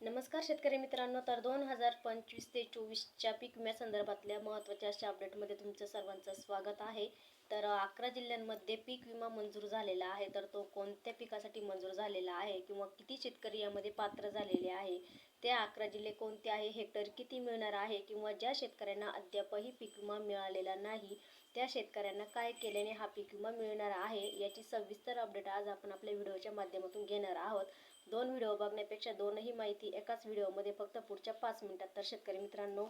नमस्कार शेतकरी मित्रांनो तर दोन हजार पंचवीस ते चोवीसच्या पीक विम्यासंदर्भातल्या महत्त्वाच्या अशा अपडेटमध्ये तुमचं सर्वांचं स्वागत आहे. तर अकरा जिल्ह्यांमध्ये पीक विमा मंजूर झालेला आहे तर तो कोणत्या पिकासाठी मंजूर झालेला आहे किंवा किती शेतकरी यामध्ये पात्र झालेले आहे? ते अकरा जिल्हे कोणते आहे हेक्टर किती मिळणार आहे किंवा ज्या शेतकऱ्यांना अद्यापही पीक विमा मिळालेला नाही त्या शेतकऱ्यांना काय केल्याने हा पीक विमा मिळणार आहे याची सविस्तर अपडेट आज आपण आपल्या व्हिडिओच्या माध्यमातून घेणार आहोत. दोन व्हिडिओ बघण्यापेक्षा दोनही माहिती एकाच व्हिडिओमध्ये फक्त पुढच्या पाच मिनिटात. तर शेतकरी मित्रांनो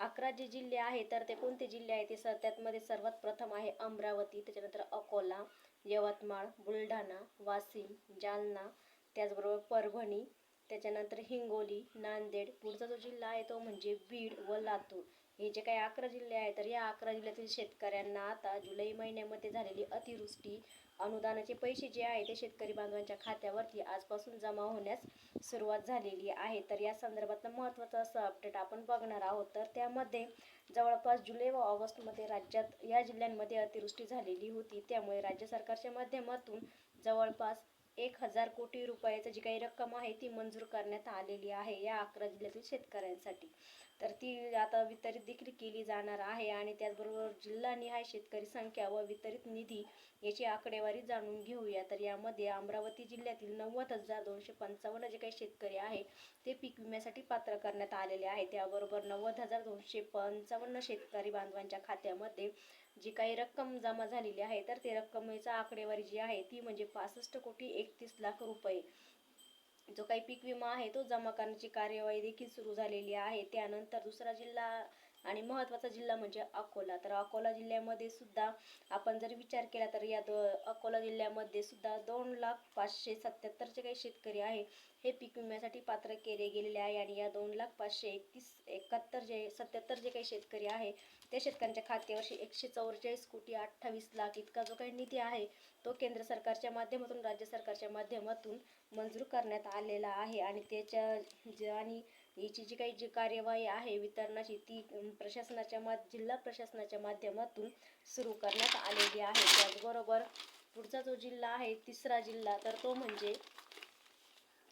अकरा जे जिल्हे आहे तर ते कोणते जिल्हे आहे? ते सर त्यातमध्ये सर्वात प्रथम आहे अमरावती त्याच्यानंतर अकोला यवतमाळ बुलढाणा वाशिम जालना त्याचबरोबर परभणी त्याच्यानंतर हिंगोली नांदेड. पुढचा जो जिल्हा आहे तो म्हणजे बीड व लातूर. हे जे काही अकरा जिल्हे आहेत तर या अकरा जिल्ह्यातील शेतकऱ्यांना आता जुलै महिन्यामध्ये झालेली अतिवृष्टी अनुदानाचे पैसे जे आहे ते शेतकरी बांधवांच्या खात्यावरती आजपासून जमा होण्यास सुरुवात झालेली आहे. तर या संदर्भातलं महत्त्वाचं असं अपडेट आपण बघणार आहोत. तर त्यामध्ये जवळपास जुलै व ऑगस्टमध्ये राज्यात या जिल्ह्यांमध्ये अतिवृष्टी झालेली होती. त्यामुळे राज्य सरकारच्या माध्यमातून जवळपास एक हजार कोटी रुपयाची जी काही रक्कम आहे ती मंजूर करण्यात आलेली आहे या अकरा जिल्ह्यातील शेतकऱ्यांसाठी. तर ती आता वितरित देखील केली जाणार आहे आणि त्याचबरोबर जिल्हानिहाय शेतकरी संख्या व वितरित निधी याची आकडेवारी जाणून घेऊया. तर यामध्ये अमरावती जिल्ह्यातील नव्वद हजार दोनशे पंचावन्न जे काही शेतकरी आहे ते पीक विम्यासाठी पात्र करण्यात आलेले आहे. त्याबरोबर नव्वद हजार दोनशे पंचावन्न शेतकरी बांधवांच्या खात्यामध्ये जी काही रक्कम जमा झालेली आहे तर ते रक्कमेचा आकडेवारी जी आहे ती म्हणजे पासष्ट कोटी एकतीस लाख रुपये. जो काही पीक विमा आहे तो जमा करण्याची कार्यवाही देखील सुरू झालेली आहे. त्यानंतर दुसरा जिल्हा आणि महत्त्वाचा जिल्हा म्हणजे अकोला. तर अकोला जिल्ह्यामध्ये सुद्धा आपण जर विचार केला तर या दो अकोला जिल्ह्यामध्ये सुद्धा दोन लाख पाचशे सत्याहत्तरचे काही शेतकरी आहे. हे पीक विम्यासाठी पात्र केले गेलेले आहे आणि या दोन लाख पाचशे एकतीस एकाहत्तर जे सत्याहत्तर जे काही शेतकरी आहे त्या शेतकऱ्यांच्या खात्यावरशी एकशे चौवेचाळीस कोटी अठ्ठावीस लाख इतका जो काही निधी आहे तो केंद्र सरकारच्या माध्यमातून राज्य सरकारच्या माध्यमातून मंजूर करण्यात आलेला आहे. आणि त्याच्या आणि याची जी काही जी कार्यवाही आहे वितरणाची ती प्रशासनाच्या मा जिल्हा प्रशासनाच्या माध्यमातून सुरू करण्यात आलेली आहे. त्याचबरोबर पुढचा जो जिल्हा आहे तिसरा जिल्हा तर तो म्हणजे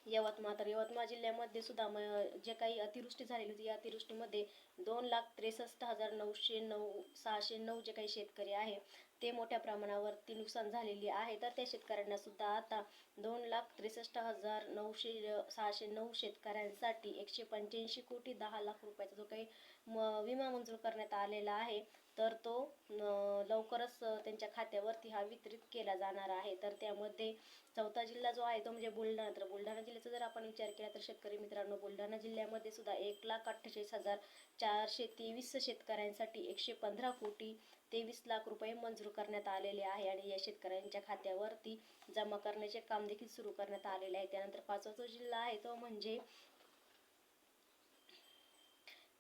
यवतमाळ. तर यवतमाळ जिल्ह्यामध्ये सुद्धा म जे काही अतिवृष्टी झालेली होती या अतिवृष्टीमध्ये दोन लाख त्रेसष्ट हजार नऊशे नऊ सहाशे नऊ जे काही शेतकरी आहे ते मोठ्या प्रमाणावरती नुकसान झालेली आहे. तर त्या शेतकऱ्यांना सुद्धा आता दोन लाख त्रेसष्ट हजार नऊशे सहाशे नऊ शेतकऱ्यांसाठी एकशे पंच्याऐंशी कोटी दहा लाख रुपयाचा जो काही म विमा मंजूर करण्यात आलेला आहे तर तो लवकरच त्यांच्या खात्यावरती हा वितरित केला जाणार आहे. तर त्यामध्ये चौथा जिल्हा जो आहे तो म्हणजे बुलढाणा. तर बुलढाणा जिल्ह्याचा जर आपण विचार केला तर शेतकरी मित्रांनो बुलढाणा जिल्ह्यामध्ये सुद्धा एक लाख अठ्ठेचाळीस हजार चारशे तेवीस शेतकऱ्यांसाठी एकशे पंधरा कोटी तेवीस लाख रुपये मंजूर करण्यात आलेले आहे. आणि या शेतकऱ्यांच्या खात्यावरती जमा करण्याचे काम देखील सुरू करण्यात आलेले आहे. त्यानंतर पाचवा जो जिल्हा आहे तो म्हणजे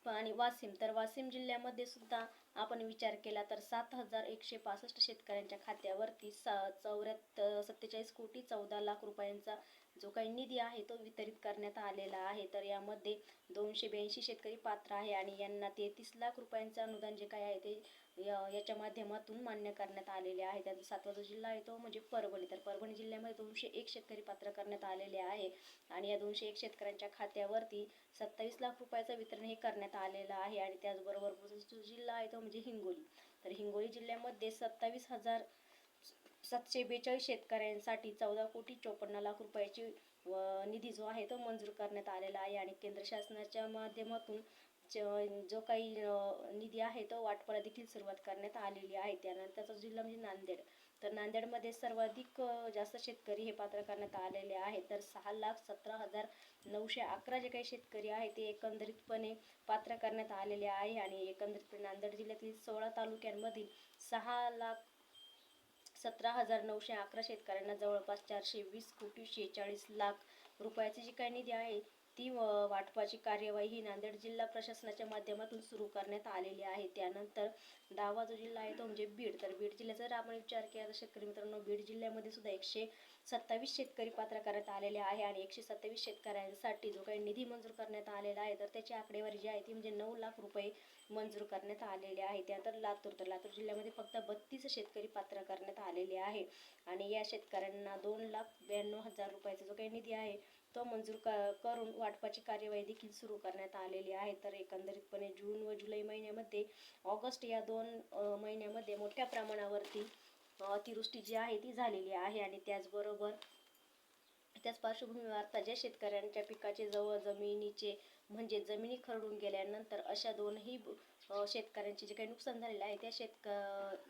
आणि वाशिम तर वाशिम जिल्ह्यामध्ये सुद्धा आपण विचार केला तर सात हजार एकशे पासष्ट शेतकऱ्यांच्या खात्यावरती सा चौऱ्याहत्तर सत्तेचाळीस कोटी चौदा लाख रुपयांचा जो काही निधी आहे तो वितरित करण्यात आलेला आहे. तर यामध्ये दोनशे ब्याऐंशी शेतकरी पात्र आहे आणि यांना तेहतीस लाख रुपयांचं अनुदान जे काही आहे ते याच्या माध्यमातून मान्य करण्यात आलेले आहे. त्याचा सातवा जो जिल्हा आहे तो म्हणजे परभणी. तर परभणी जिल्ह्यामध्ये दोनशे एक शेतकरी पात्र करण्यात आलेले आहे आणि या दोनशे एक शेतकऱ्यांच्या खात्यावरती सत्तावीस लाख रुपयाचं वितरण हे करण्यात आलेलं आहे. आणि त्याचबरोबर जो जिल्हा आहे तो म्हणजे हिंगोली. तर हिंगोली जिल्ह्यामध्ये सत्तावीस हजार सातशे बेचाळीस शेतकऱ्यांसाठी चौदा कोटी चोपन्न लाख रुपयाची व निधी जो आहे तो मंजूर करण्यात आलेला आहे आणि केंद्र शासनाच्या माध्यमातून जो काही निधी आहे तो वाटपाला देखील सुरुवात करण्यात आलेली आहे. त्यानंतरचा जिल्हा म्हणजे नांदेड. तर नांदेडमध्ये सर्वाधिक जास्त शेतकरी हे पात्र करण्यात आलेले आहेत. तर सहा लाख सतरा हजार नऊशे अकरा जे काही शेतकरी आहे ते एकंदरीतपणे पात्र करण्यात आलेले आहे आणि एकंदरीतपणे नांदेड जिल्ह्यातील सोळा तालुक्यांमधील सहा लाख सतरा हजार नऊशे अकरा शेतकऱ्यांना जवळपास चारशे वीस कोटी शेहेचाळीस लाख रुपयाचे जे काही निधी आहे ती वाटपाची कार्यवाही ही नांदेड जिल्हा प्रशासनाच्या माध्यमातून सुरू करण्यात आलेली आहे. त्यानंतर दहावा जो जिल्हा आहे तो म्हणजे बीड. तर बीड जिल्ह्याचा जर आपण विचार केला तर शेतकरी मित्रांनो बीड जिल्ह्यामध्ये सुद्धा एकशे सत्तावीस शेतकरी पात्र करण्यात आलेले आहे आणि एकशे सत्तावीस शेतकऱ्यांसाठी जो काही निधी मंजूर करण्यात आलेला आहे तर त्याची आकडेवारी जी आहे ती म्हणजे नऊ लाख रुपये मंजूर करण्यात आलेले आहे. त्यानंतर लातूर तर लातूर जिल्ह्यामध्ये फक्त बत्तीस शेतकरी पात्र करण्यात आलेले आहे. आणि या शेतकऱ्यांना दोन लाख ब्याण्णव हजार रुपयाचा जो काही निधी आहे तो मंजूर क- करून वाटपाची कार्यवाही देखील सुरू करण्यात आलेली आहे. तर एकंदरीतपणे जून व जुलै महिन्यामध्ये ऑगस्ट या दोन महिन्यामध्ये मोठ्या प्रमाणावरती अतिवृष्टी जी आहे ती झालेली आहे. आणि त्याचबरोबर त्याच पार्श्वभूमीवर आता ज्या शेतकऱ्यांच्या पिकाचे जवळ जमिनीचे म्हणजे जमिनी खरडून गेल्यानंतर अशा दोनही शेतकऱ्यांचे जे काही नुकसान झालेलं आहे त्या शेतक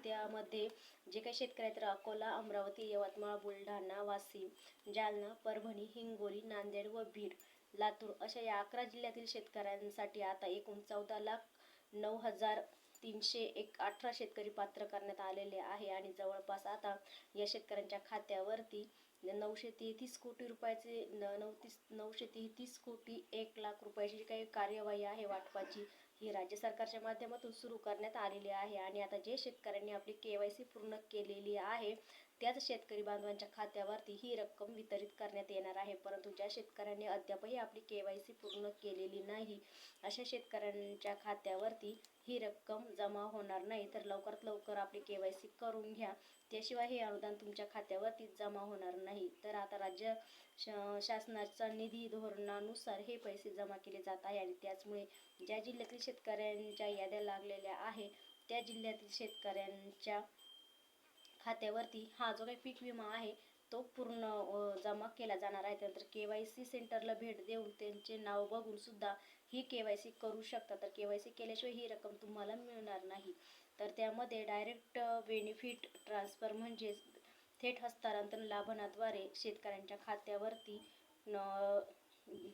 त्यामध्ये जे काही शेतकरी आहेत तर अकोला अमरावती यवतमाळ बुलढाणा वाशिम जालना परभणी हिंगोली नांदेड व बीड लातूर अशा या अकरा जिल्ह्यातील शेतकऱ्यांसाठी आता एकूण चौदा लाख नऊ हजार तीनशे एक अठरा शेतकरी पात्र करण्यात आलेले आहे. आणि जवळपास आता या शेतकऱ्यांच्या खात्यावरती म्हणजे नऊशे तेहतीस कोटी रुपयाचे न नऊतीस नऊशे तेहतीस कोटी एक लाख रुपयाची जी काही कार्यवाही आहे वाटपाची ही राज्य सरकारच्या माध्यमातून सुरू करण्यात आलेली आहे. आणि आता जे शेतकऱ्यांनी आपली के वाय सी पूर्ण केलेली आहे त्याच शेतकरी बांधवांच्या खात्यावरती ही रक्कम वितरित करण्यात येणार आहे. परंतु ज्या शेतकऱ्यांनी अद्यापही आपली के वाय सी पूर्ण केलेली नाही अशा शेतकऱ्यांच्या खात्यावरती ही रक्कम जमा होणार नाही. तर लवकरात लवकर आपली के वाय सी करून घ्या. त्याशिवाय हे अनुदान तुमच्या खात्यावरती जमा होणार नाही. तर आता राज्य श- शासनाचा निधी धोरणानुसार हे पैसे जमा केले जात आहे आणि त्याचमुळे ज्या जिल्ह्यातील शेतकऱ्यांच्या याद्या लागलेल्या आहे त्या जिल्ह्यातील शेतकऱ्यांच्या खात्यावरती हा जो काही पीक विमा आहे तो पूर्ण जमा केला जाणार आहे. त्यानंतर के वाय सी सेंटरला भेट देऊन त्यांचे नाव बघून सुद्धा ही के वाय सी करू शकता तर के वाय सी केल्याशिवाय ही रक्कम तुम्हाला मिळणार नाही. तर त्यामध्ये डायरेक्ट बेनिफिट ट्रान्सफर म्हणजेच थेट हस्तांतरण लाभनाद्वारे शेतकऱ्यांच्या खात्यावरती न-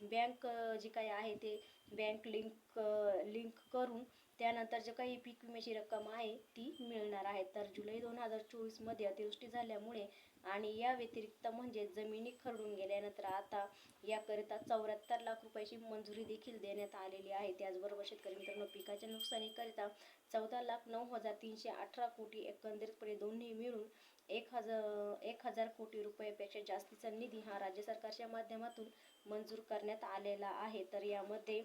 बँक जे काही आहे ते बँक लिंक लिंक करून त्यानंतर जे काही पीक विम्याची रक्कम आहे ती मिळणार आहे. तर जुलै दोन हजार चोवीसमध्ये अतिवृष्टी झाल्यामुळे आणि या व्यतिरिक्त म्हणजे जमिनी खरडून गेल्यानंतर आता याकरिता चौऱ्याहत्तर लाख रुपयाची मंजुरी देखील देण्यात आलेली आहे. त्याचबरोबर शेतकरी मित्रांनो पिकाच्या नुकसानीकरिता चौदा लाख नऊ हजार तीनशे अठरा कोटी एकंदरीतपणे दोन्ही मिळून एक हजार एक हजार कोटी रुपयापेक्षा जास्तीचा निधी हा राज्य सरकारच्या माध्यमातून मंजूर करण्यात आलेला आहे. तर यामध्ये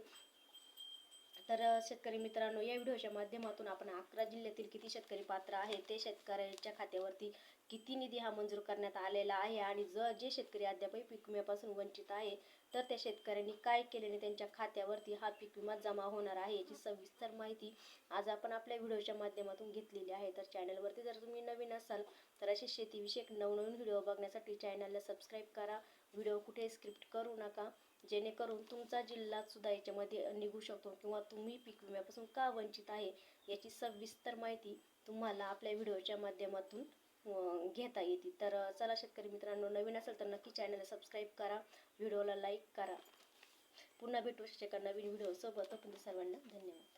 तर शेतकरी मित्रांनो या व्हिडिओच्या माध्यमातून आपण अकरा जिल्ह्यातील किती शेतकरी पात्र आहे ते शेतकऱ्यांच्या खात्यावरती किती निधी हा मंजूर करण्यात आलेला आहे आणि जर जे शेतकरी अद्यापही पीक विम्यापासून वंचित आहे तर त्या शेतकऱ्यांनी काय केल्याने त्यांच्या खात्यावरती हा पीक विमा जमा होणार आहे याची सविस्तर माहिती आज आपण आपल्या व्हिडिओच्या माध्यमातून घेतलेली आहे. तर चॅनलवरती जर तुम्ही नवीन असाल तर असे शेतीविषयक नवनवीन व्हिडिओ बघण्यासाठी चॅनलला सबस्क्राईब करा. व्हिडिओ कुठे स्क्रिप्ट करू नका. जेणेकरून तुमचा जिल्हा सुद्धा याच्यामध्ये निघू शकतो किंवा तुम्ही पीक विम्यापासून का वंचित आहे याची सविस्तर माहिती तुम्हाला आपल्या व्हिडिओच्या माध्यमातून घेता येते. तर चला शेतकरी मित्रांनो नवीन असेल तर नक्की चॅनलला सबस्क्राईब करा व्हिडिओला लाईक करा. पुन्हा भेटू शकता नवीन व्हिडिओ सोबत सर्वांना धन्यवाद.